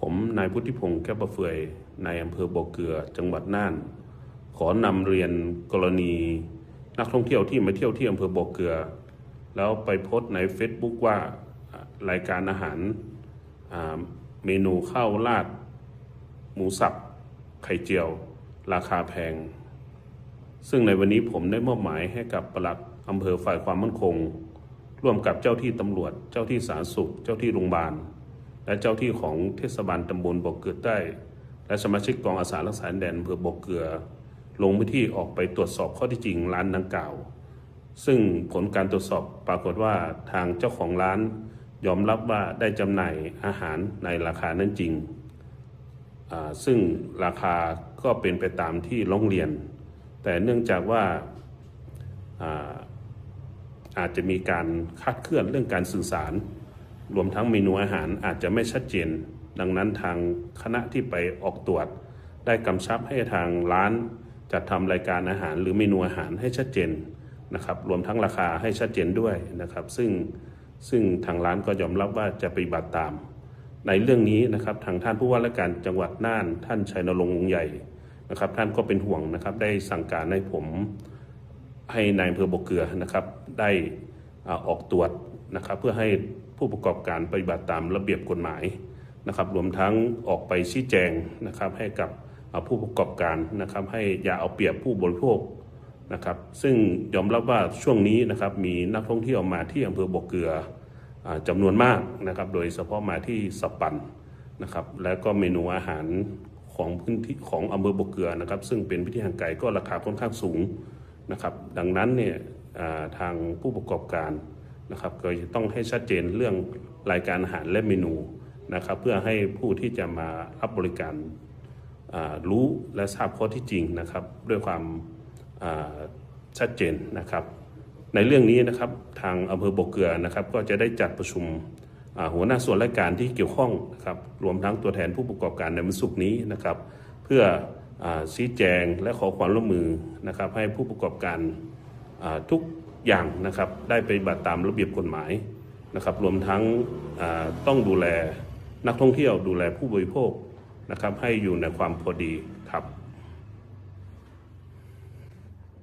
ผมนายพุทธิพงศ์แก้วประเฟือยในายอำเภอบ่อเกลือจังหวัดน่าน ขอนำเรียนกรณีนักท่องเที่ยวที่มาเที่ยวที่อำเภอบ่อเกลือ แล้วไปโพสต์ใน Facebook ว่าอ่ารายการอาหารอ่าเมนูข้าวราด หมูสับ ไข่เจียว ราคาแพง ซึ่งในวันนี้ผมได้มอบหมายให้กับปลัดอำเภอฝ่ายความมั่นคง ร่วมกับเจ้าที่ตำรวจ เจ้าที่สาธารณสุข เจ้าที่โรงพยาบาล และเจ้าที่ของเทศบาลตำบลบ่อเกลือใต้ และสมาชิกกองอาสารักษาแดนอำเภอบ่อเกลือ ลงพื้นที่ออกไปตรวจสอบข้อที่จริงร้านดังกล่าว ซึ่งผลการตรวจสอบปรากฏว่าทางเจ้าของร้าน ยอมรับว่าได้จำหน่ายอาหารในราคานั้นจริง ซึ่งราคาก็เป็นไปตามที่ร้องเรียน แต่เนื่องจากว่าอาอาจจะมีการคาดเคลื่อนเรื่องการสื่อสาร รวมทั้งเมนูอาหารอาจจะไม่ชัดเจน ดังนั้นทางคณะที่ไปออกตรวจ ได้กำชับให้ทางร้านจัดทำรายการอาหาร หรือเมนูอาหารให้ชัดเจนนะครับรวมทั้งราคาให้ชัดเจนด้วยนะครับ ซึ่งซึ่งทางร้านก็ยอมรับว่าจะปฏิบัติตาม ในเรื่องนี้นะครับทางท่านผู้ว่าราชการจังหวัดน่านท่านชัยนรงค์วงศ์ใหญ่นะครับ ท่านก็เป็นห่วงนะครับ ได้สั่งการให้ผมให้นายอำเภอบกเกลือนะครับ ได้ออกตรวจนะครับ เพื่อให้ ผู้ประกอบการปฏิบัติตามระเบียบกฎหมายนะครับ รวมทั้งออกไปชี้แจงนะครับให้กับผู้ประกอบการนะครับ ให้อย่าเอาเปรียบผู้บริโภคนะครับ ซึ่งยอมรับว่าช่วงนี้นะครับมีนักท่องเที่ยวมาที่อำเภอบกเกลืออ่าจำนวนมากนะครับ โดยเฉพาะมาที่สปันนะครับ แล้วก็เมนูอาหารของพื้นที่ของอำเภอบกเกลือนะครับ ซึ่งเป็นพิธีทางไก่ก็ราคาค่อนข้างสูงนะครับ ดังนั้นเนี่ยทางผู้ประกอบการ นะครับก็จะต้องให้ชัดเจนเรื่องรายการอาหารและเมนูนะครับ เพื่อให้ผู้ที่จะมารับบริการรู้และทราบข้อที่จริงนะครับ ด้วยความาชัดเจนนะครับ ในเรื่องนี้นะครับทางอำเภอบกเกลือนะครับ ก็จะได้จัดประชุมหัวหน้าส่วนราชการที่เกี่ยวข้องนะครับรวมทั้งตัวแทนผู้ประกอบการในวันศุกร์นี้นะครับ เพื่ออชี้แจงและขอความร่วมมือนะครับ ให้ผู้ประกอบการาทุก อย่างนะครับได้ปฏิบัติตามระเบียบกฎหมายนะครับรวมทั้งต้องดูแลนักท่องเที่ยวดูแลผู้บริโภคนะครับให้อยู่ในความพอดีครับ